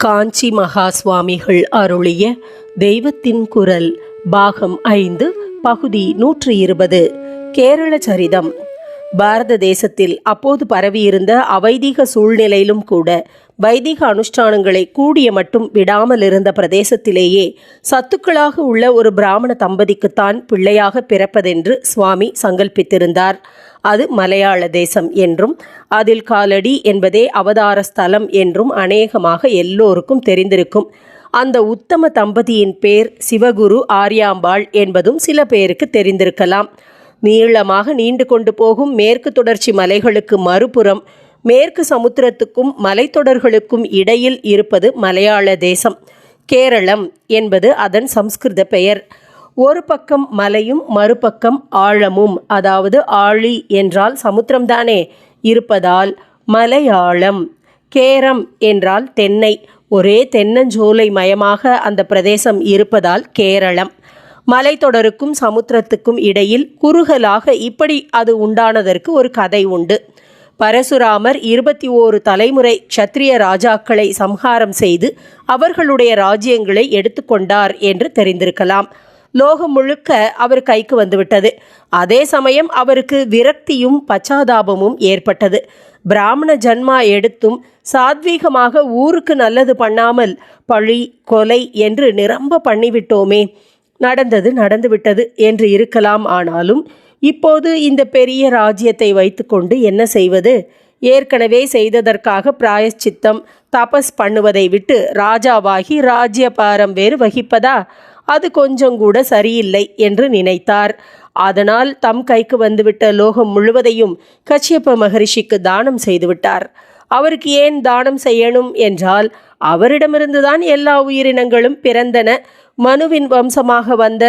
காஞ்சி மகா சுவாமிகள் அருளிய தெய்வத்தின் குரல் பாகம் ஐந்து பகுதி நூற்றி இருபது கேரள சரிதம். பாரத தேசத்தில் அப்போது பரவியிருந்த அவைதீக சூழ்நிலையிலும் கூட வைதிக அனுஷ்டானங்களை கூடிய மட்டும் விடாமல் இருந்த பிரதேசத்திலேயே சத்துக்களாக உள்ள ஒரு பிராமண தம்பதிக்குத்தான் பிள்ளையாக பிறப்பதென்று சுவாமி சங்கல்பித்திருந்தார். அது மலையாள தேசம் என்றும் அதில் காலடி என்பதே அவதார ஸ்தலம் என்றும் அநேகமாக எல்லோருக்கும் தெரிந்திருக்கும். அந்த உத்தம தம்பதியின் பேர் சிவகுரு ஆர்யாம்பாள் என்பதும் சில பேருக்கு தெரிந்திருக்கலாம். நீளமாக நீண்டு கொண்டு போகும் மேற்கு தொடர்ச்சி மலைகளுக்கு மறுபுறம் மேற்கு சமுத்திரத்துக்கும் மலைத்தொடர்களுக்கும் இடையில் இருப்பது மலையாள தேசம். கேரளம் என்பது அதன் சம்ஸ்கிருத பெயர். ஒரு பக்கம் மலையும் மறுபக்கம் ஆழமும். அதாவது ஆழி என்றால் சமுத்திரம்தானே. இருப்பதால் மலையாளம். கேரம் என்றால் தென்னை. ஒரே தென்னஞ்சோலை மயமாக அந்த பிரதேசம் இருப்பதால் கேரளம். மலைத்தொடருக்கும் சமுத்திரத்துக்கும் இடையில் குறுகலாக இப்படி அது உண்டானதற்கு ஒரு கதை உண்டு. பரசுராமர் இருபத்தி ஓரு தலைமுறை க்ஷத்ரிய ராஜாக்களை சம்ஹாரம் செய்து அவர்களுடைய ராஜ்யங்களை எடுத்துக்கொண்டார் என்று தெரிந்திருக்கலாம். லோகம் முழுக்க அவர் கைக்கு வந்துவிட்டது. அதே சமயம் அவருக்கு விரக்தியும் பச்சாதாபமும் ஏற்பட்டது. பிராமண ஜன்மா எடுத்தும் சாத்வீகமாக ஊருக்கு நல்லது பண்ணாமல் பழி கொலை என்று நிரம்ப பண்ணிவிட்டோமே. நடந்தது நடந்துவிட்டது என்று இருக்கலாம் ஆனாலும் இப்போது இந்த பெரிய ராஜ்யத்தை வைத்துக்கொண்டு என்ன செய்வது? ஏற்கனவே செய்ததற்காக பிராயச்சித்தம் தபஸ் பண்ணுவதை விட்டு ராஜாவாகி ராஜ்யபாரம் வேறு வகிப்பதா? அது கொஞ்சம் கூட சரியில்லை என்று நினைத்தார். அதனால் தம் கைக்கு வந்துவிட்ட லோகம் முழுவதையும் கச்சியப்ப மகரிஷிக்கு தானம் செய்துவிட்டார் அவருக்கு ஏன் தானம் செய்யணும் என்றால் அவரிடமிருந்துதான் எல்லா உயிரினங்களும் பிறந்தன. மனுவின் வம்சமாக வந்த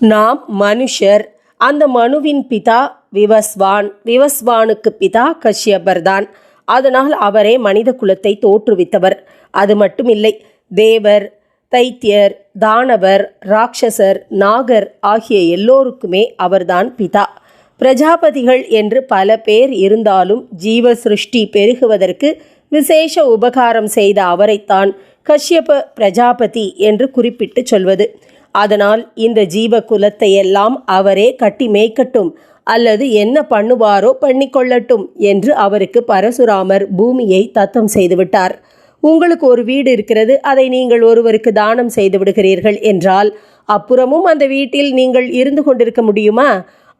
நாம் மனுஷர் அந்த மனுவின் பிதா விவஸ்வான். விவஸ்வானுக்கு பிதா கஷ்யபர் தான். அதனால் அவரே மனித குலத்தை தோற்றுவித்தவர். அது மட்டுமில்லை தேவர் தைத்தியர் தானவர் ராட்சசர் நாகர் ஆகிய எல்லோருக்குமே அவர்தான் பிதா. பிரஜாபதிகள் என்று பல பேர் இருந்தாலும் ஜீவ சிருஷ்டி பெருகுவதற்கு விசேஷ உபகாரம் செய்த அவரைத்தான் கஷ்யப பிரஜாபதி என்று குறிப்பிட்டு சொல்வது. அதனால் இந்த ஜீவ குலத்தை எல்லாம் அவரே கட்டி மேய்க்கட்டும் அல்லது என்ன பண்ணுவாரோ பண்ணிக்கொள்ளட்டும் என்று அவருக்கு பரசுராமர் பூமியை தத்தம் செய்துவிட்டார் உங்களுக்கு ஒரு வீடு இருக்கிறது அதை நீங்கள் ஒருவருக்கு தானம் செய்து விடுகிறீர்கள் என்றால் அப்புறமும் அந்த வீட்டில் நீங்கள் இருந்து கொண்டிருக்க முடியுமா?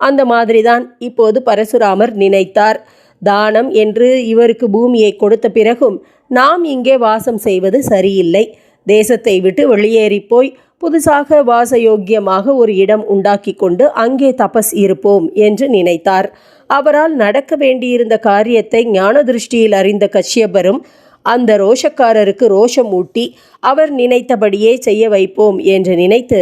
அந்த மாதிரிதான் இப்போது பரசுராமர் நினைத்தார். தானம் என்று இவருக்கு பூமியை கொடுத்த பிறகும் நாம் இங்கே வாசம் செய்வது சரியில்லை. தேசத்தை விட்டு வெளியேறி போய் புதுசாக வாசயோக்கியமாக ஒரு இடம் உண்டாக்கி கொண்டு அங்கே தபஸ் இருப்போம் என்று நினைத்தார். அவரால் நடக்க வேண்டியிருந்த காரியத்தை ஞான திருஷ்டியில் அறிந்த கஷ்யபரும் அந்த ரோஷக்காரருக்கு ரோஷம் ஊட்டி அவர் நினைத்தபடியே செய்ய வைப்போம் என்று நினைத்து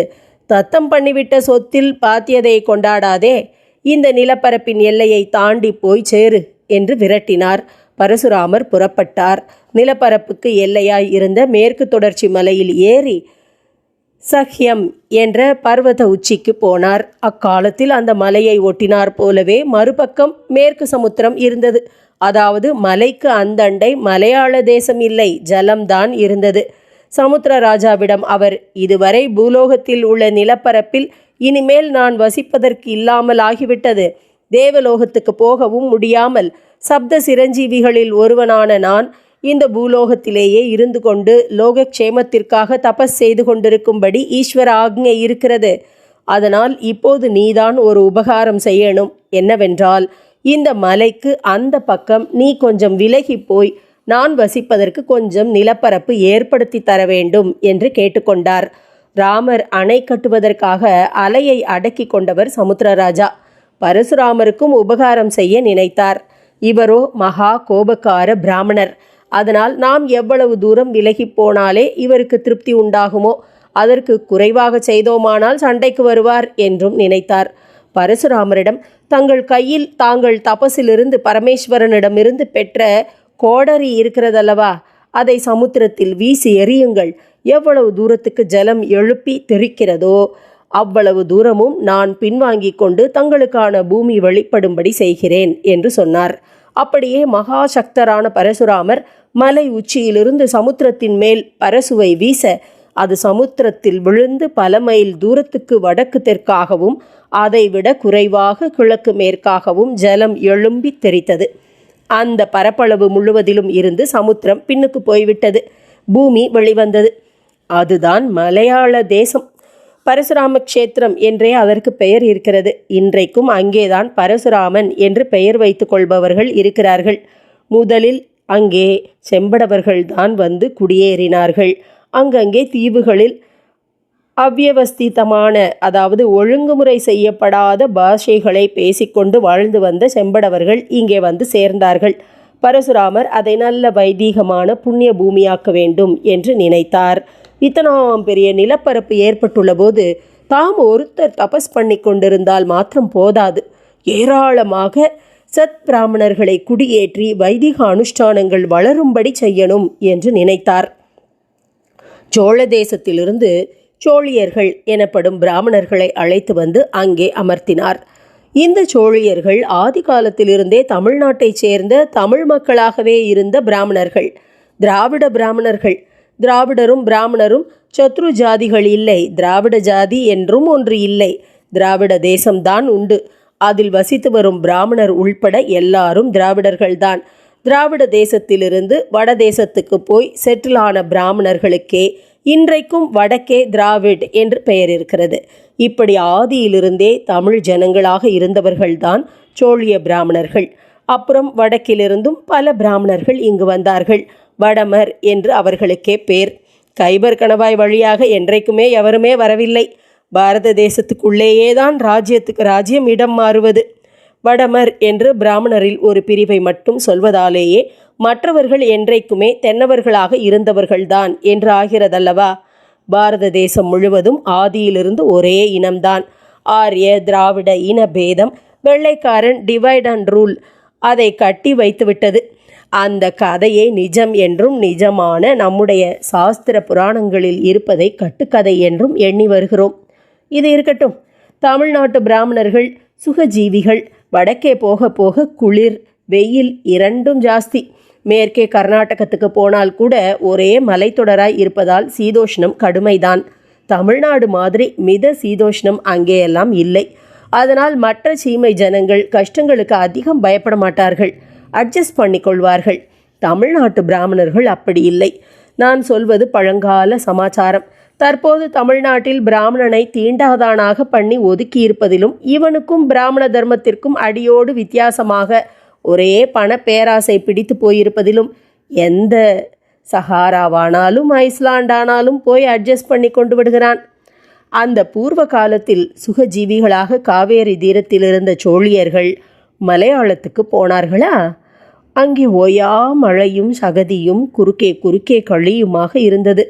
தத்தம் பண்ணிவிட்ட சொத்தில் பாத்தியதை கொண்டாடாதே இந்த நிலப்பரப்பின் எல்லையை தாண்டி போய் சேரு என்று விரட்டினார். பரசுராமர் புறப்பட்டார். நிலப்பரப்புக்கு எல்லையாய் இருந்த மேற்கு தொடர்ச்சி மலையில் ஏறி சஹ்யம் என்ற பர்வத உச்சிக்கு போனார். அக்காலத்தில் அந்த மலையை ஒட்டினார் போலவே மறுபக்கம் மேற்கு சமுத்திரம் இருந்தது. அதாவது மலைக்கு அந்தண்டை மலையாள தேசம் இல்லை ஜலம்தான் இருந்தது. சமுத்திர ராஜாவிடம் அவர் இதுவரை பூலோகத்தில் உள்ள நிலப்பரப்பில் இனிமேல் நான் வசிப்பதற்கு இல்லாமல் ஆகிவிட்டது. தேவலோகத்துக்கு போகவும் முடியாமல் சப்த சிரஞ்சீவிகளில் ஒருவனான நான் இந்த பூலோகத்திலேயே இருந்து கொண்டு லோகக்ஷேமத்திற்காக தபஸ் செய்து கொண்டிருக்கும்படி ஈஸ்வர ஆக்ஞை இருக்கிறது. அதனால் இப்போது நீதான் ஒரு உபகாரம் செய்யணும். என்னவென்றால் இந்த மலைக்கு அந்த பக்கம் நீ கொஞ்சம் விலகி போய் நான் வசிப்பதற்கு கொஞ்சம் நிலப்பரப்பு ஏற்படுத்தி தர வேண்டும் என்று கேட்டுக்கொண்டார். ராமர் அணை கட்டுவதற்காக அலையை அடக்கி கொண்டவர் சமுத்திரராஜா. பரசுராமருக்கும் உபகாரம் செய்ய நினைத்தார். இவரோ மகா கோபக்கார பிராமணர். அதனால் நாம் எவ்வளவு தூரம் விலகி போனாலே இவருக்கு திருப்தி உண்டாகுமோ அதற்கு குறைவாக செய்தோமானால் சண்டைக்கு வருவார் என்றும் நினைத்தார். பரசுராமரிடம் தங்கள் கையில் தாங்கள் தபசிலிருந்து பரமேஸ்வரனிடமிருந்து பெற்ற கோடரி இருக்கிறதல்லவா? அதை சமுத்திரத்தில் வீசி எறியுங்கள். எவ்வளவு தூரத்துக்கு ஜலம் எழுப்பி தெரிக்கிறதோ அவ்வளவு தூரமும் நான் பின்வாங்கிக் கொண்டு தங்களுக்கான பூமி வெளிப்படும்படி செய்கிறேன் என்று சொன்னார். அப்படியே மகாசக்தரான பரசுராமர் மலை உச்சியிலிருந்து சமுத்திரத்தின் மேல் பரசுவை வீச அது சமுத்திரத்தில் விழுந்து பல மைல் தூரத்துக்கு வடக்கு தெற்காகவும் அதைவிட குறைவாக கிழக்கு மேற்காகவும் ஜலம் எழும்பி தெரித்தது. அந்த பரப்பளவு முழுவதிலும் இருந்து சமுத்திரம் பின்னுக்கு போய்விட்டது. பூமி வெளிவந்தது. அதுதான் மலையாள தேசம். பரசுராம கஷேத்திரம் என்றே அதற்கு பெயர் இருக்கிறது. இன்றைக்கும் அங்கேதான் பரசுராமன் என்று பெயர் வைத்துக் கொள்பவர்கள் இருக்கிறார்கள். முதலில் அங்கே செம்படவர்கள் தான் வந்து குடியேறினார்கள். அங்கங்கே தீவுகளில் அவ்வியவஸ்திதமான அதாவது ஒழுங்குமுறை செய்யப்படாத பாஷைகளை பேசிக்கொண்டு வாழ்ந்து வந்த செம்படவர்கள் இங்கே வந்து சேர்ந்தார்கள். பரசுராமர் அதை நல்ல வைதீகமான புண்ணிய பூமியாக்க வேண்டும் என்று நினைத்தார். இத்தனாம் பெரிய நிலப்பரப்பு ஏற்பட்டுள்ள போது தாம் ஒருத்தர் தபஸ் பண்ணி கொண்டிருந்தால் மாத்திரம் போதாது. ஏராளமாக சத் பிராமணர்களை குடியேற்றி வைதிக அனுஷ்டானங்கள் வளரும்படி செய்யணும் என்று நினைத்தார். சோழ தேசத்திலிருந்து சோழியர்கள் எனப்படும் பிராமணர்களை அழைத்து வந்து அங்கே அமர்த்தினார். இந்த சோழியர்கள் ஆதி காலத்திலிருந்தே தமிழ்நாட்டைச் சேர்ந்த தமிழ் மக்களாகவே இருந்த பிராமணர்கள். திராவிட பிராமணர்கள். திராவிடரும் பிராமணரும் சத்ரு ஜாதிகள் இல்லை. திராவிட ஜாதி என்றும் ஒன்று இல்லை. திராவிட தேசம்தான் உண்டு. அதில் வசித்து வரும் பிராமணர் உள்பட எல்லாரும் திராவிடர்கள்தான். திராவிட தேசத்திலிருந்து வட தேசத்துக்கு போய் செட்டில் ஆன பிராமணர்களுக்கே இன்றைக்கும் வடக்கே திராவிட் என்று பெயர் இருக்கிறது. இப்படி ஆதியிலிருந்தே தமிழ் ஜனங்களாக இருந்தவர்கள்தான் சோழிய பிராமணர்கள். அப்புறம் வடக்கிலிருந்தும் பல பிராமணர்கள் இங்கு வந்தார்கள். வடமர் என்று அவர்களுக்கே பேர். கைபர் கணவாய் வழியாக என்றைக்குமே எவருமே வரவில்லை. பாரத தேசத்துக்குள்ளேயே தான் ராஜ்யத்துக்கு ராஜ்யம் இடம் மாறுவது. வடமர் என்று பிராமணரில் ஒரு பிரிவை மட்டும் சொல்வதாலேயே மற்றவர்கள் என்றைக்குமே தென்னவர்களாக இருந்தவர்கள்தான் என்று ஆகிறதல்லவா? பாரத தேசம் முழுவதும் ஆதியிலிருந்து ஒரே இனம்தான். ஆரிய திராவிட இன பேதம் வெள்ளைக்காரன் டிவைட் அண்ட் ரூல் அதை கட்டி வைத்துவிட்டது. அந்த கதையே நிஜம் என்றும் நிஜமான நம்முடைய சாஸ்திர புராணங்களில் இருப்பதை கட்டுக்கதை என்றும் எண்ணி வருகிறோம். இது இருக்கட்டும். தமிழ்நாட்டு பிராமணர்கள் சுகஜீவிகள் வடக்கே போக போக குளிர் வெயில் இரண்டும் ஜாஸ்தி. மேற்கே கர்நாடகத்துக்கு போனால் கூட ஒரே மலைத்தொடராய் இருப்பதால் சீதோஷ்ணம் கடுமைதான். தமிழ்நாடு மாதிரி மித சீதோஷ்ணம் அங்கேயெல்லாம் இல்லை. அதனால் மற்ற சீமை ஜனங்கள் கஷ்டங்களுக்கு அதிகம் பயப்பட மாட்டார்கள். அட்ஜஸ்ட் பண்ணிக்கொள்வார்கள் தமிழ்நாட்டு பிராமணர்கள் அப்படி இல்லை. நான் சொல்வது பழங்கால சமாச்சாரம். தற்போது தமிழ்நாட்டில் பிராமணனை தீண்டாதானாக பண்ணி ஒதுக்கி இருப்பதிலும் இவனுக்கும் பிராமண தர்மத்திற்கும் அடியோடு வித்தியாசமாக ஒரே பண பேராசை பிடித்து போயிருப்பதிலும் எந்த சஹாராவானாலும் ஐஸ்லாண்டானாலும் போய் அட்ஜஸ்ட் பண்ணி கொண்டு விடுகிறான். அந்த பூர்வ காலத்தில் சுகஜீவிகளாக காவேரி தீரத்தில் இருந்த சோழியர்கள் மலையாளத்துக்கு போனார்களா? அங்கே ஓயா மழையும் சகதியும் குறுக்கே குறுக்கே களியுமாக இருந்தது.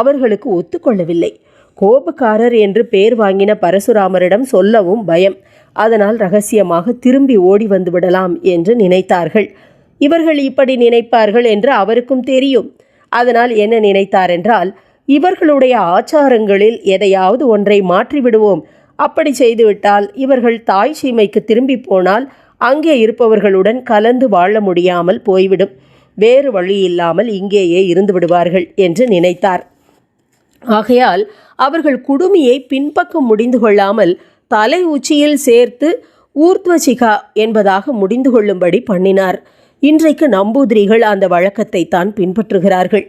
அவர்களுக்கு ஒத்துக்கொள்ளவில்லை. கோபக்காரர் என்று பேர் வாங்கின பரசுராமரிடம் சொல்லவும் பயம். அதனால் ரகசியமாக திரும்பி ஓடி வந்து விடலாம் என்று நினைத்தார்கள். இவர்கள் இப்படி நினைப்பார்கள் என்று அவருக்கும் தெரியும். அதனால் என்ன நினைத்தார் என்றால் இவர்களுடைய ஆச்சாரங்களில் எதையாவது ஒன்றை மாற்றிவிடுவோம். அப்படி செய்துவிட்டால் இவர்கள் தாய் சீமைக்கு திரும்பி போனால் அங்கே இருப்பவர்களுடன் கலந்து வாழ முடியாமல் போய்விடும். வேறு வழி இல்லாமல் இங்கேயே இருந்து விடுவார்கள் என்று நினைத்தார். ஆகையால் அவர்கள் குடுமியை பின்பக்கம் முடிந்து கொள்ளாமல் தலை உச்சியில் சேர்த்து ஊர்த்வசிகா என்பதாக முடிந்து கொள்ளும்படி பண்ணினார். இன்றைக்கு நம்பூதிரிகள் அந்த வழக்கத்தை தான் பின்பற்றுகிறார்கள்.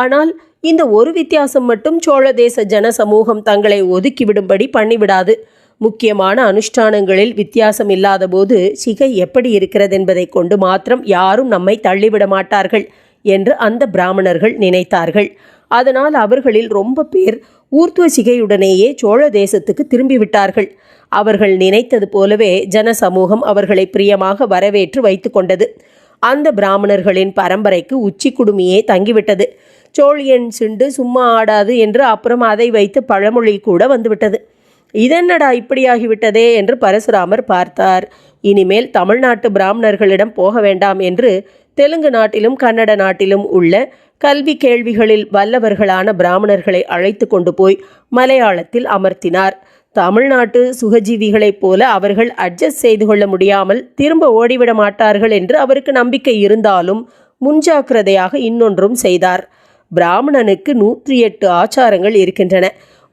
ஆனால் இந்த ஒரு வித்தியாசம் மட்டும் சோழ தேச ஜன சமூகம் தங்களை ஒதுக்கிவிடும்படி பண்ணிவிடாது. முக்கியமான அனுஷ்டானங்களில் வித்தியாசம் இல்லாத போது சிகை எப்படி இருக்கிறது என்பதை கொண்டு மாத்திரம் யாரும் நம்மை தள்ளிவிட மாட்டார்கள் என்று அந்த பிராமணர்கள் நினைத்தார்கள். அதனால் அவர்களில் ரொம்ப பேர் ஊர்த்துவ சிகையுடனேயே சோழ தேசத்துக்கு திரும்பிவிட்டார்கள். அவர்கள் நினைத்தது போலவே ஜன சமூகம் அவர்களை பிரியமாக வரவேற்று வைத்து கொண்டது. அந்த பிராமணர்களின் பரம்பரைக்கு உச்சி குடுமியே தங்கிவிட்டது. சோழியன் சிண்டு சும்மா ஆடாது என்று அப்புறம் அதை வைத்து பழமொழி கூட வந்துவிட்டது. இதென்னடா இப்படியாகிவிட்டதே? என்று பரசுராமர் பார்த்தார். இனிமேல் தமிழ்நாட்டு பிராமணர்களிடம் போக வேண்டாம் என்று தெலுங்கு நாட்டிலும் கன்னட நாட்டிலும் உள்ள கல்வி கேள்விகளில் வல்லவர்களான பிராமணர்களை அழைத்து கொண்டு போய் மலையாளத்தில் அமர்த்தினார். தமிழ்நாட்டு சுகஜீவிகளைப் போல அவர்கள் அட்ஜஸ்ட் செய்து கொள்ள முடியாமல் திரும்ப ஓடிவிட மாட்டார்கள் என்று அவருக்கு நம்பிக்கை இருந்தாலும் முன்ஜாக்கிரதையாக இன்னொன்றும் செய்தார். பிராமணனுக்கு நூற்றி எட்டு ஆச்சாரங்கள் இருக்கின்றன.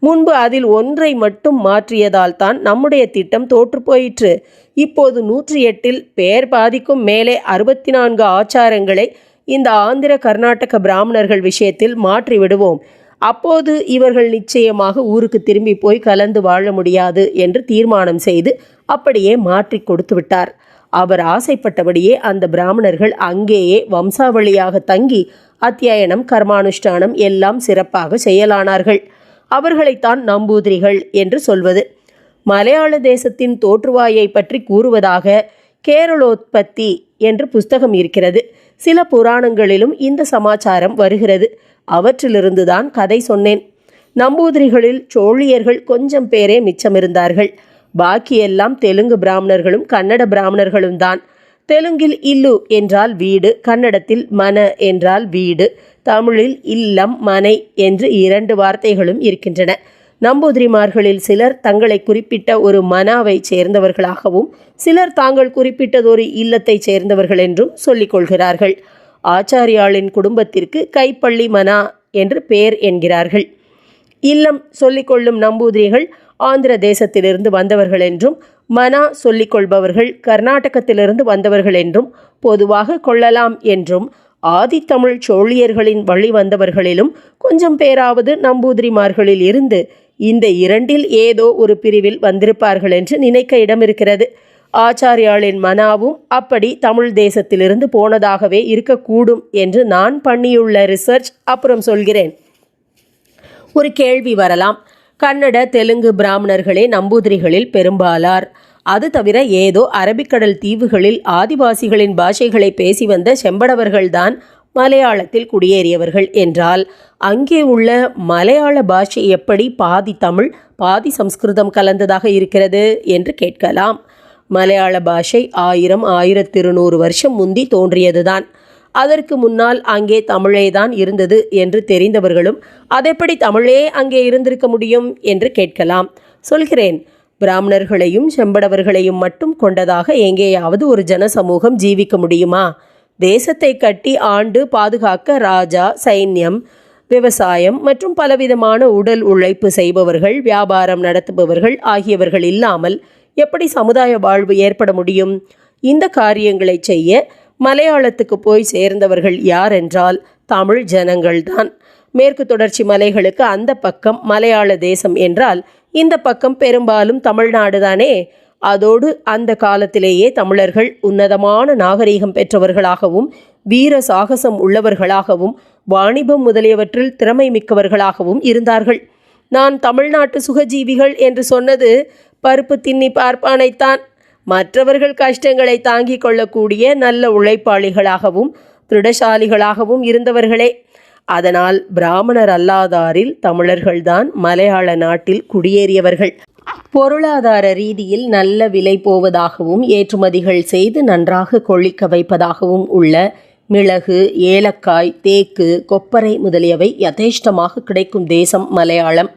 முன்பு அதில் ஒன்றை மட்டும் மாற்றியதால் தான் நம்முடைய திட்டம் தோற்று போயிற்று. இப்போது நூற்றி எட்டில் பேர் பாதிக்கும் மேலே அறுபத்தி நான்கு ஆச்சாரங்களை இந்த ஆந்திர கர்நாடக பிராமணர்கள் விஷயத்தில் மாற்றி விடுவோம். அப்போது இவர்கள் நிச்சயமாக ஊருக்கு திரும்பி போய் கலந்து வாழ முடியாது என்று தீர்மானம் செய்து அப்படியே மாற்றி கொடுத்து விட்டார். அவர் ஆசைப்பட்டபடியே அந்த பிராமணர்கள் அங்கேயே வம்சாவளியாக தங்கி அத்தியாயனம் கர்மானுஷ்டானம் எல்லாம் சிறப்பாக செயலானார்கள் அவர்களைத்தான் நம்பூதிரிகள் என்று சொல்வது மலையாள தேசத்தின் தோற்றுவாயை பற்றி கூறுவதாக கேரளோத்பத்தி என்று புஸ்தகம் இருக்கிறது. சில புராணங்களிலும் இந்த சமாச்சாரம் வருகிறது. அவற்றிலிருந்துதான் கதை சொன்னேன். நம்பூதிரிகளில் சோழியர்கள் கொஞ்சம் பேரே மிச்சமிருந்தார்கள். பாக்கியெல்லாம் தெலுங்கு பிராமணர்களும் கன்னட பிராமணர்களும் தான் தெலுங்கில் இல்லு என்றால் வீடு கன்னடத்தில் மன என்றால் வீடு தமிழில் இல்லம் மனை என்று இரண்டு வார்த்தைகளும் இருக்கின்றன. நம்பூதிரிமார்களில் சிலர் தங்களை குறிப்பிட்ட ஒரு மனாவைச் சேர்ந்தவர்களாகவும் சிலர் தாங்கள் குறிப்பிட்டதொரு இல்லத்தைச் சேர்ந்தவர்கள் என்றும் சொல்லிக் கொள்கிறார்கள். ஆச்சாரியாளின் குடும்பத்திற்கு கைப்பள்ளி மனா என்று பெயர் என்கிறார்கள். இல்லம் சொல்லிக்கொள்ளும் நம்பூதிரிகள் ஆந்திர தேசத்திலிருந்து வந்தவர்கள் என்றும் மனா சொல்லிக் கொள்பவர்கள் கர்நாடகத்திலிருந்து வந்தவர்கள் என்றும் பொதுவாக கொள்ளலாம் என்றும் ஆதித்தமிழ் சோழியர்களின் வழி வந்தவர்களிலும் கொஞ்சம் பேராவது நம்பூதிரிமார்களில் இருந்து இந்த இரண்டில் ஏதோ ஒரு பிரிவில் வந்திருப்பார்கள் என்று நினைக்க இடமிருக்கிறது. ஆச்சாரியாளின் மனாவும் அப்படி தமிழ் தேசத்திலிருந்து போனதாகவே இருக்கக்கூடும் என்று நான் பண்ணியுள்ள ரிசர்ச் அப்புறம் சொல்கிறேன். ஒரு கேள்வி வரலாம். கன்னட தெலுங்கு பிராமணர்களே நம்பூதிரிகளில் பெரும்பாலார். அது தவிர ஏதோ அரபிக்கடல் தீவுகளில் ஆதிவாசிகளின் பாஷைகளை பேசி வந்த செம்படவர்கள்தான் மலையாளத்தில் குடியேறியவர்கள் என்றால் அங்கே உள்ள மலையாள பாஷை எப்படி பாதி தமிழ் பாதி சம்ஸ்கிருதம் கலந்ததாக இருக்கிறது என்று கேட்கலாம். மலையாள பாஷை ஆயிரம் ஆயிரத்தி இருநூறு வருஷம் முந்தி தோன்றியதுதான். அதற்கு முன்னால் அங்கே தமிழே தான் இருந்தது என்று தெரிந்தவர்களும் அதெப்படி தமிழே அங்கே இருந்திருக்க முடியும்? என்று கேட்கலாம். சொல்கிறேன். பிராமணர்களையும் செம்படவர்களையும் மட்டும் கொண்டதாக எங்கேயாவது ஒரு ஜனசமூகம் ஜீவிக்க முடியுமா? தேசத்தை கட்டி ஆண்டு பாதுகாக்க ராஜா சைன்யம் விவசாயம் மற்றும் பலவிதமான உடல் உழைப்பு செய்பவர்கள் வியாபாரம் நடத்துபவர்கள் ஆகியவர்கள் இல்லாமல் எப்படி சமுதாய வாழ்வு ஏற்பட முடியும்? இந்த காரியங்களை செய்ய மலையாளத்துக்கு போய் சேர்ந்தவர்கள் யார் என்றால் தமிழ் ஜனங்கள்தான் மேற்கு தொடர்ச்சி மலைகளுக்கு அந்த பக்கம் மலையாள தேசம் என்றால் இந்த பக்கம் பெரும்பாலும் தமிழ்நாடு தானே. அதோடு அந்த காலத்திலேயே தமிழர்கள் உன்னதமான நாகரீகம் பெற்றவர்களாகவும் வீர சாகசம் உள்ளவர்களாகவும் வாணிபம் முதலியவற்றில் திறமை மிக்கவர்களாகவும் இருந்தார்கள். நான் தமிழ்நாட்டு சுகஜீவிகள் என்று சொன்னது பருப்பு தின்னி பார்ப்பானைத்தான். மற்றவர்கள் கஷ்டங்களை தாங்கிக் கொள்ளக்கூடிய நல்ல உழைப்பாளிகளாகவும் திருடசாலிகளாகவும் இருந்தவர்களே. அதனால் பிராமணர் அல்லாதாரில் தமிழர்கள்தான் மலையாள நாட்டில் குடியேறியவர்கள். பொருளாதார ரீதியில் நல்ல விலை போவதாகவும் ஏற்றுமதிகள் செய்து நன்றாக கொள்ளிக்க வைப்பதாகவும் உள்ள மிளகு ஏலக்காய் தேக்கு கொப்பரை முதலியவை யதேஷ்டமாக கிடைக்கும் தேசம் மலையாளம்.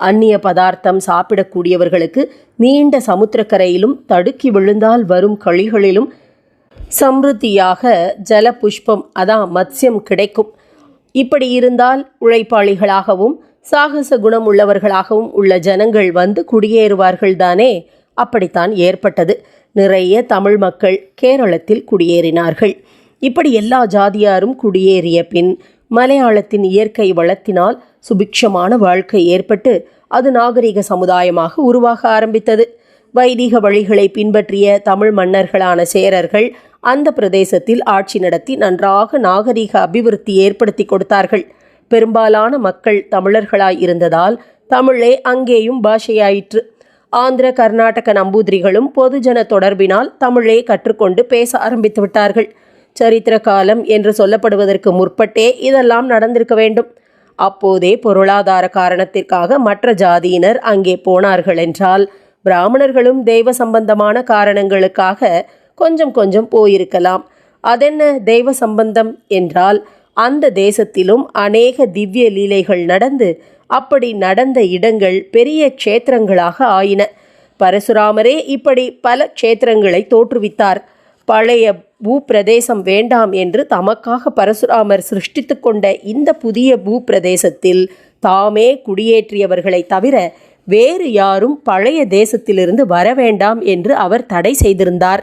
அந்நிய பதார்த்தம் சாப்பிடக்கூடியவர்களுக்கு நீண்ட சமுத்திரக்கரையிலும் தடுக்கி விழுந்தால் வரும் களிகளிலும் சம்ருத்தியாக ஜல புஷ்பம் அதான் மத்ஸ்யம் கிடைக்கும். இப்படி இருந்தால் உழைப்பாளிகளாகவும் சாகச குணம் உள்ளவர்களாகவும் உள்ள ஜனங்கள் வந்து குடியேறுவார்கள் தானே? அப்படித்தான் ஏற்பட்டது. நிறைய தமிழ் மக்கள் கேரளத்தில் குடியேறினார்கள். இப்படி எல்லா ஜாதியாரும் குடியேறிய பின் மலையாளத்தின் இயற்கை வளத்தினால் சுபிக்ஷமான வாழ்க்கை ஏற்பட்டு அது நாகரிக சமுதாயமாக உருவாக ஆரம்பித்தது. வைதிக வழிகளை பின்பற்றிய தமிழ் மன்னர்களான சேரர்கள் அந்த பிரதேசத்தில் ஆட்சி நடத்தி நன்றாக நாகரிக அபிவிருத்தி ஏற்படுத்தி கொடுத்தார்கள். பெரும்பாலான மக்கள் தமிழர்களாய் இருந்ததால் தமிழே அங்கேயும் பாஷையாயிற்று. ஆந்திர கர்நாடக நம்பூதிரிகளும் பொதுஜன தொடர்பினால் தமிழே கற்றுக்கொண்டு பேச ஆரம்பித்து விட்டார்கள். சரித்திர காலம் என்று சொல்லப்படுவதற்கு முற்பட்டே இதெல்லாம் நடந்திருக்க வேண்டும். அப்போதே பொருளாதார காரணத்திற்காக மற்ற ஜாதியினர் அங்கே போனார்கள் என்றால் பிராமணர்களும் தெய்வ சம்பந்தமான காரணங்களுக்காக கொஞ்சம் கொஞ்சம் போயிருக்கலாம். அதென்ன தெய்வ சம்பந்தம் என்றால் அந்த தேசத்திலும் அநேக திவ்ய லீலைகள் நடந்து அப்படி நடந்த இடங்கள் பெரிய க்ஷேத்திரங்களாக ஆயின. பரசுராமரே இப்படி பல க்ஷேத்திரங்களை தோற்றுவித்தார். பழைய பூப்பிரதேசம் வேண்டாம் என்று தமக்காக பரசுராமர் சிருஷ்டித்து கொண்ட இந்த புதிய பூப்பிரதேசத்தில் தாமே குடியேற்றியவர்களை தவிர வேறு யாரும் பழைய தேசத்திலிருந்து வர வேண்டாம் என்று அவர் தடை செய்திருந்தார்.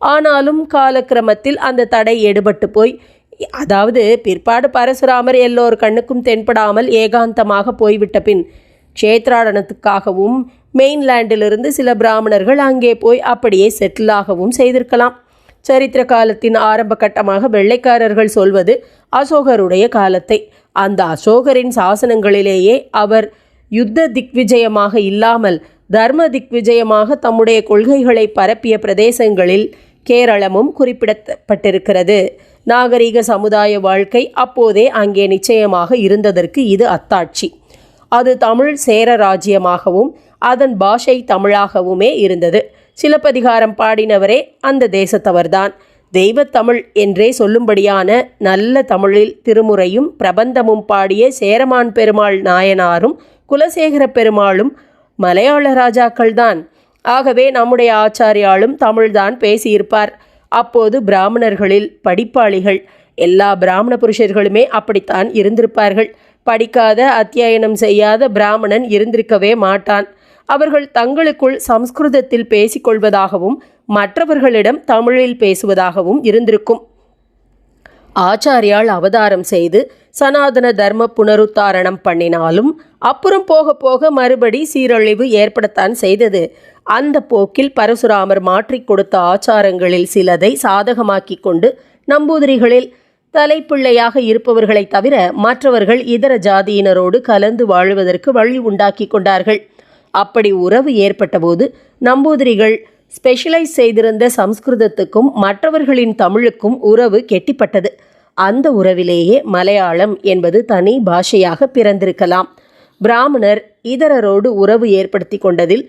ஆனாலும் காலக்கிரமத்தில் அந்த தடை எடுபட்டு போய் அதாவது பிற்பாடு பரசுராமர் எல்லோர் கண்ணுக்கும் தென்படாமல் ஏகாந்தமாக போய்விட்ட பின் க்ஷேத்ராடனத்துக்காகவும் மெயின்லேண்டிலிருந்து சில பிராமணர்கள் அங்கே போய் அப்படியே செட்டிலாகவும் செய்திருக்கலாம். சரித்திர காலத்தின் ஆரம்ப கட்டமாக வெள்ளைக்காரர்கள் சொல்வது அசோகருடைய காலத்தை. அந்த அசோகரின் சாசனங்களிலேயே அவர் யுத்த திக்விஜயமாக இல்லாமல் தர்ம திக்விஜயமாக தம்முடைய கொள்கைகளை பரப்பிய பிரதேசங்களில் கேரளமும் குறிப்பிடப்பட்டிருக்கிறது நாகரிக சமுதாய வாழ்க்கை அப்போதே அங்கே நிச்சயமாக இருந்ததற்கு இது அத்தாட்சி. அது தமிழ் சேர ராஜ்யமாகவும் அதன் பாஷை தமிழாகவுமே இருந்தது. சிலப்பதிகாரம் பாடினவரே அந்த தேசத்தவர்தான். தெய்வத்தமிழ் என்றே சொல்லும்படியான நல்ல தமிழில் திருமுறையும் பிரபந்தமும் பாடிய சேரமான் பெருமாள் நாயனாரும் குலசேகர பெருமாளும் மலையாள ராஜாக்கள்தான். ஆகவே நம்முடைய ஆச்சாரியாலும் தமிழ்தான் பேசியிருப்பார். அப்போது பிராமணர்களில் படிப்பாளிகள் எல்லா பிராமண புருஷர்களுமே அப்படித்தான் இருந்திருப்பார்கள். படிக்காத அத்தியாயனம் செய்யாத பிராமணன் இருந்திருக்கவே மாட்டான். அவர்கள் தங்களுக்குள் சம்ஸ்கிருதத்தில் பேசிக்கொள்வதாகவும் மற்றவர்களிடம் தமிழில் பேசுவதாகவும் இருந்திருக்கும். ஆச்சாரியால் அவதாரம் செய்து சனாதன தர்ம புனருத்தாரணம் பண்ணினாலும் அப்புறம் போக போக மறுபடி சீரழிவு ஏற்படத்தான் செய்தது. அந்த போக்கில் பரசுராமர் மாற்றிக் கொடுத்த ஆச்சாரங்களில் சிலதை சாதகமாக்கிக் கொண்டு நம்பூதிரிகளில் தலைப்பிள்ளையாக இருப்பவர்களை தவிர மற்றவர்கள் இதர ஜாதியினரோடு கலந்து வாழ்வதற்கு வழி உண்டாக்கி கொண்டார்கள். அப்படி உறவு ஏற்பட்டபோது நம்பூதிரிகள் ஸ்பெஷலைஸ் செய்திருந்த சம்ஸ்கிருதத்துக்கும் மற்றவர்களின் தமிழுக்கும் உறவு கெட்டிப்பட்டது. அந்த உறவிலேயே மலையாளம் என்பது தனி பாஷையாக பிறந்திருக்கலாம். பிராமணர் இதரரோடு உறவு ஏற்படுத்தி கொண்டதில்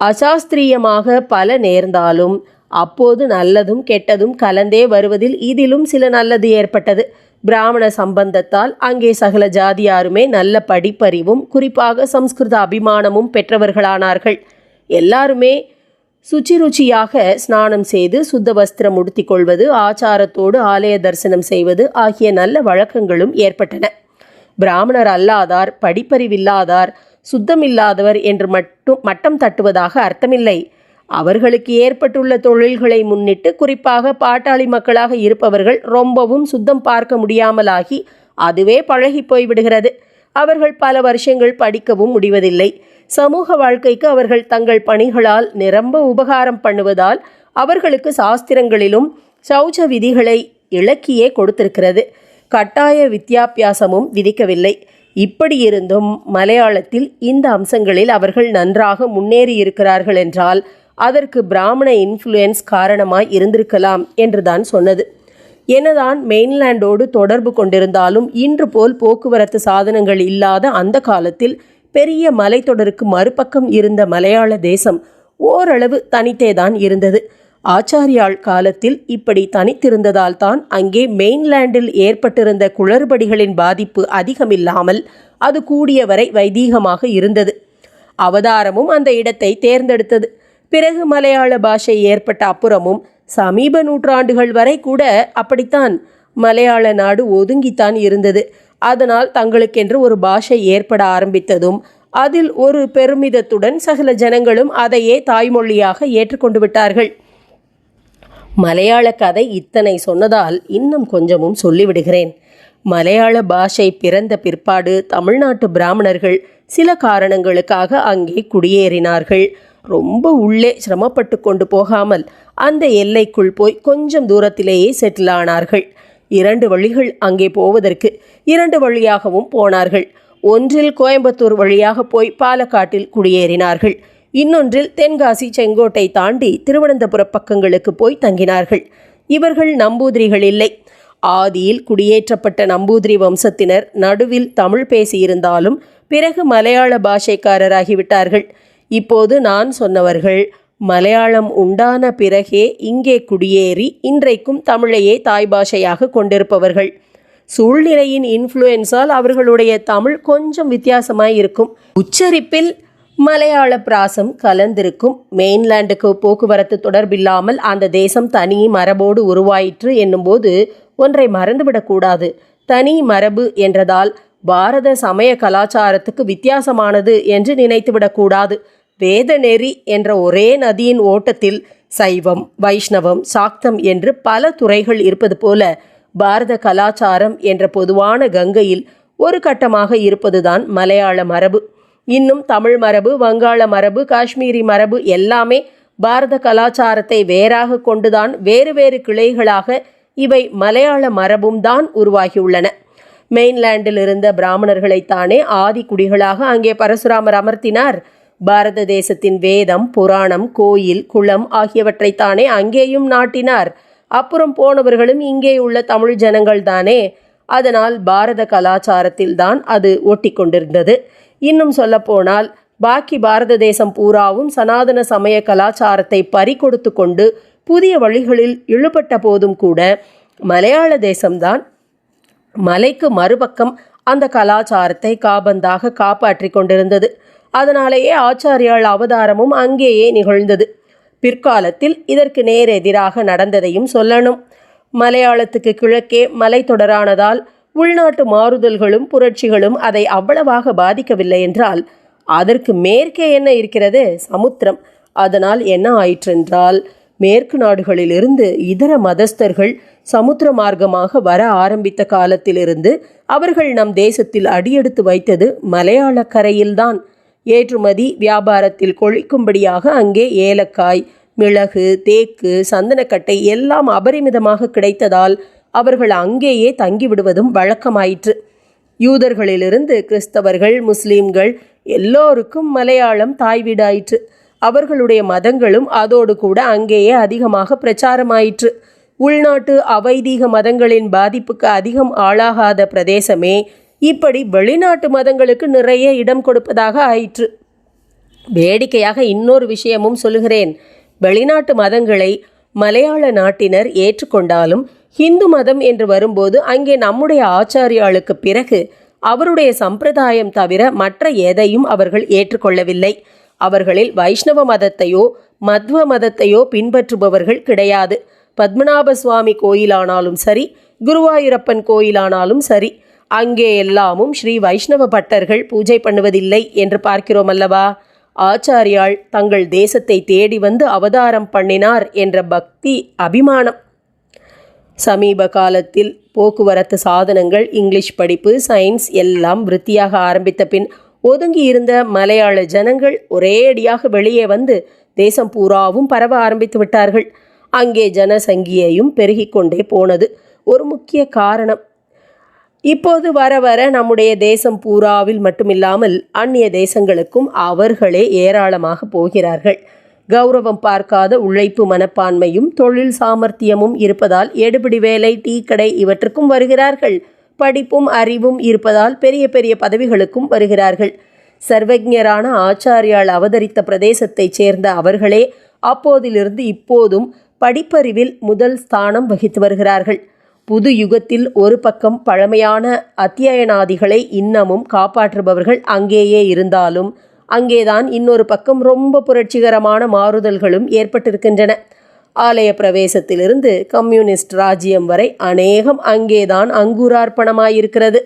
அசாஸ்திரியமாக பல நேர்ந்தாலும் அப்போது நல்லதும் கெட்டதும் கலந்தே வருவதில் இதிலும் சில நல்லது ஏற்பட்டது. பிராமண சம்பந்தத்தால் அங்கே சகல ஜாதியாருமே நல்ல படிப்பறிவும் குறிப்பாக சம்ஸ்கிருத அபிமானமும் பெற்றவர்களானார்கள். எல்லாருமே சுச்சிருச்சியாக ஸ்நானம் செய்து சுத்த வஸ்திரம் உடுத்திக் கொள்வது ஆச்சாரத்தோடு ஆலய தரிசனம் செய்வது ஆகிய நல்ல வழக்கங்களும் ஏற்பட்டன. பிராமணர் அல்லாதார் படிப்பறிவில்லாதார் சுத்தமில்லாதவர் என்று மட்டும் மட்டம் தட்டுவதாக அர்த்தமில்லை. அவர்களுக்கு ஏற்பட்டுள்ள தொழில்களை முன்னிட்டு குறிப்பாக பாட்டாளி மக்களாக இருப்பவர்கள் ரொம்பவும் சுத்தம் பார்க்க முடியாமலாகி அதுவே பழகி போய்விடுகிறது. அவர்கள் பல வருஷங்கள் படிக்கவும் முடிவதில்லை. சமூக வாழ்க்கைக்கு அவர்கள் தங்கள் பணிகளால் நிரம்ப உபகாரம் பண்ணுவதால் அவர்களுக்கு சாஸ்திரங்களிலும் சௌச்ச விதிகளை இலக்கியே கொடுத்திருக்கிறது. கட்டாய வித்தியாபியாசமும் விதிக்கவில்லை. இப்படியிருந்தும் மலையாளத்தில் இந்த அம்சங்களில் அவர்கள் நன்றாக முன்னேறி இருக்கிறார்கள் என்றால் அதற்கு பிராமண இன்ஃப்ளூயன்ஸ் காரணமாய் இருந்திருக்கலாம் என்றுதான் சொன்னது. என்னதான் மெயின்லேண்டோடு தொடர்பு கொண்டிருந்தாலும் இன்று போல் போக்குவரத்து சாதனங்கள் இல்லாத அந்த காலத்தில் பெரிய மலைத்தொடருக்கு மறுபக்கம் இருந்த மலையாள தேசம் ஓரளவு தனித்தேதான் இருந்தது. ஆச்சாரியாள் காலத்தில் இப்படி தனித்திருந்ததால் தான் அங்கே மெயின்லேண்டில் ஏற்பட்டிருந்த குளறுபடிகளின் பாதிப்பு அதிகமில்லாமல் அது கூடியவரை வைதீகமாக இருந்தது. அவதாரமும் அந்த இடத்தை தேர்ந்தெடுத்தது. பிறகு மலையாள பாஷை ஏற்பட்ட அப்புறமும் சமீப நூற்றாண்டுகள் வரை கூட அப்படித்தான் மலையாள நாடு ஒதுங்கித்தான் இருந்தது. அதனால் தங்களுக்கென்று ஒரு பாஷை ஏற்பட ஆரம்பித்ததும் அதில் ஒரு பெருமிதத்துடன் சகல ஜனங்களும் அதையே தாய்மொழியாக ஏற்றுக்கொண்டு விட்டார்கள். மலையாள கதை இத்தனை சொன்னதால் இன்னும் கொஞ்சமும் சொல்லிவிடுகிறேன். மலையாள பாஷை பிறந்த பிற்பாடு தமிழ்நாட்டு பிராமணர்கள் சில காரணங்களுக்காக அங்கே குடியேறினார்கள். ரொம்ப உள்ளே சிரமப்பட்டு கொண்டு போகாமல் அந்த எல்லைக்குள் போய் கொஞ்சம் தூரத்திலேயே செட்டில் ஆனார்கள். இரண்டு வழிகள் அங்கே போவதற்கு இரண்டு வழியாகவும் போனார்கள். ஒன்றில் கோயம்புத்தூர் வழியாக போய் பாலக்காட்டில் குடியேறினார்கள். இன்னொன்றில் தென்காசி செங்கோட்டை தாண்டி திருவனந்தபுர பக்கங்களுக்கு போய் தங்கினார்கள். இவர்கள் நம்பூதிரிகள் இல்லை. ஆதியில் குடியேற்றப்பட்ட நம்பூதிரி வம்சத்தினர் நடுவில் தமிழ் பேசியிருந்தாலும் பிறகு மலையாள பாஷைக்காரராகிவிட்டார்கள். இப்போது நான் சொன்னவர்கள் மலையாளம் உண்டான பிறகே இங்கே குடியேறி இன்றைக்கும் தமிழையே தாய் பாஷையாக கொண்டிருப்பவர்கள். சூழ்நிலையின் இன்ஃப்ளூயன்ஸால் அவர்களுடைய தமிழ் கொஞ்சம் வித்தியாசமாய் இருக்கும் உச்சரிப்பில் மலையாள பிராசம் கலந்திருக்கும். மெயின்லாண்டுக்கு போக்குவரத்து தொடர்பில்லாமல் அந்த தேசம் தனி மரபோடு உருவாயிற்று என்னும்போது ஒன்றை மறந்துவிடக்கூடாது தனி மரபு என்றதால் பாரத சமய கலாச்சாரத்துக்கு வித்தியாசமானது என்று நினைத்துவிடக்கூடாது வேத நெறி என்ற ஒரே நதியின் ஓட்டத்தில் சைவம் வைஷ்ணவம் சாக்தம் என்று பல துறைகள் இருப்பது போல பாரத கலாச்சாரம் என்ற பொதுவான கங்கையில் ஒரு கட்டமாக இருப்பதுதான் மலையாள மரபு. இன்னும் தமிழ் மரபு வங்காள மரபு காஷ்மீரி மரபு எல்லாமே பாரத கலாச்சாரத்தை வேறாக கொண்டுதான் வேறு வேறு கிளைகளாக இவை மலையாள மரபும் தான் உருவாகியுள்ளன. மெயின்லேண்டில் இருந்த பிராமணர்களைத்தானே ஆதி குடிகளாக அங்கே பரசுராமர் அமர்த்தினார். பாரத தேசத்தின் வேதம் புராணம் கோயில் குளம் ஆகியவற்றைத்தானே அங்கேயும் நாட்டினார். அப்புறம் போனவர்களும் இங்கே உள்ள தமிழ் ஜனங்கள் தானே அதனால் பாரத கலாச்சாரத்தில் தான் அது ஒட்டி கொண்டிருந்தது இன்னும் சொல்லப்போனால் பாக்கி பாரத தேசம் பூராவும் சனாதன சமய கலாச்சாரத்தை பறிகொடுத்து கொண்டு புதிய வழிகளில் இழுபட்ட போதும் கூட மலையாள தேசம்தான் மலைக்கு மறுபக்கம் அந்த கலாச்சாரத்தை காபந்தாக காப்பாற்றி கொண்டிருந்தது. அதனாலேயே ஆச்சாரியாள் அவதாரமும் அங்கேயே நிகழ்ந்தது. பிற்காலத்தில் இதற்கு நேர் எதிராக நடந்ததையும் சொல்லணும். மலையாளத்துக்கு கிழக்கே மலைத்தொடரானதால் உள்நாட்டு மாறுதல்களும் புரட்சிகளும் அதை அவ்வளவாக பாதிக்கவில்லை என்றால் அதற்கு மேற்கே என்ன இருக்கிறது? சமுத்திரம். அதனால் என்ன ஆயிற்றென்றால் மேற்கு நாடுகளிலிருந்து இதர மதஸ்தர்கள் சமுத்திர மார்க்கமாக வர ஆரம்பித்த காலத்திலிருந்து அவர்கள் நம் தேசத்தில் அடியெடுத்து வைத்தது மலையாள கரையில்தான் ஏற்றுமதி வியாபாரத்தில் கொழிக்கும்படியாக அங்கே ஏலக்காய் மிளகு தேக்கு சந்தனக்கட்டை எல்லாம் அபரிமிதமாக கிடைத்ததால் அவர்கள் அங்கேயே தங்கிவிடுவதும் வழக்கமாயிற்று. யூதர்களிலிருந்து கிறிஸ்தவர்கள் முஸ்லீம்கள் எல்லோருக்கும் மலையாளம் தாய் வீடாயிற்று அவர்களுடைய மதங்களும் அதோடு கூட அங்கேயே அதிகமாக பிரச்சாரமாயிற்று. உள்நாட்டு அவைதீக மதங்களின் பாதிப்புக்கு அதிகம் ஆளாகாத பிரதேசமே இப்படி வெளிநாட்டு மதங்களுக்கு நிறைய இடம் கொடுப்பதாக ஆயிற்று. வேடிக்கையாக இன்னொரு விஷயமும் சொல்லுகிறேன். வெளிநாட்டு மதங்களை மலையாள நாட்டினர் ஏற்றுக்கொண்டாலும் ஹிந்து மதம் என்று வரும்போது அங்கே நம்முடைய ஆச்சாரியாளுக்கு பிறகு அவருடைய சம்பிரதாயம் தவிர மற்ற எதையும் அவர்கள் ஏற்றுக்கொள்ளவில்லை. அவர்களில் வைஷ்ணவ மதத்தையோ மத்வ மதத்தையோ பின்பற்றுபவர்கள் கிடையாது. பத்மநாப சுவாமி கோயிலானாலும் சரி குருவாயூரப்பன் கோயிலானாலும் சரி அங்கே எல்லாமும் ஸ்ரீ வைஷ்ணவ பட்டர்கள் பூஜை பண்ணுவதில்லை என்று பார்க்கிறோம் அல்லவா? ஆச்சாரியாள் தங்கள் தேசத்தை தேடி வந்து அவதாரம் பண்ணினார் என்ற பக்தி அபிமானம். சமீப காலத்தில் போக்குவரத்து சாதனங்கள் இங்கிலீஷ் படிப்பு சயின்ஸ் எல்லாம் விருத்தியாக ஆரம்பித்த பின் ஒதுங்கி இருந்த மலையாள ஜனங்கள் ஒரே அடியாக வெளியே வந்து தேசம் பூராவும் பரவ ஆரம்பித்து விட்டார்கள். அங்கே ஜனசங்கியையும் பெருகிக்கொண்டே போனது ஒரு முக்கிய காரணம். இப்போது வர வர நம்முடைய தேசம் பூராவில் மட்டுமில்லாமல் அந்நிய தேசங்களுக்கும் அவர்களே ஏராளமாக போகிறார்கள். கௌரவம் பார்க்காத உழைப்பு மனப்பான்மையும் தொழில் சாமர்த்தியமும் இருப்பதால் எடுபிடி வேலை டீ கடை இவற்றுக்கும் வருகிறார்கள். படிப்பும் அறிவும் இருப்பதால் பெரிய பெரிய பதவிகளுக்கும் வருகிறார்கள். சர்வஜரான ஆச்சாரியால் அவதரித்த பிரதேசத்தைச் சேர்ந்த அவர்களே அப்போதிலிருந்து இப்போதும் படிப்பறிவில் முதல் ஸ்தானம் வகித்து வருகிறார்கள். புது யுகத்தில் ஒரு பக்கம் பழமையான அத்தியயனாதிகளை இன்னமும் காப்பாற்றுபவர்கள் அங்கேயே இருந்தாலும் அங்கேதான் இன்னொரு பக்கம் ரொம்ப புரட்சிகரமான மாறுதல்களும் ஏற்பட்டிருக்கின்றன. ஆலய பிரவேசத்திலிருந்து கம்யூனிஸ்ட் ராஜ்யம் வரை அநேகம் அங்கேதான் அங்குரார்ப்பணமாயிருக்கிறது.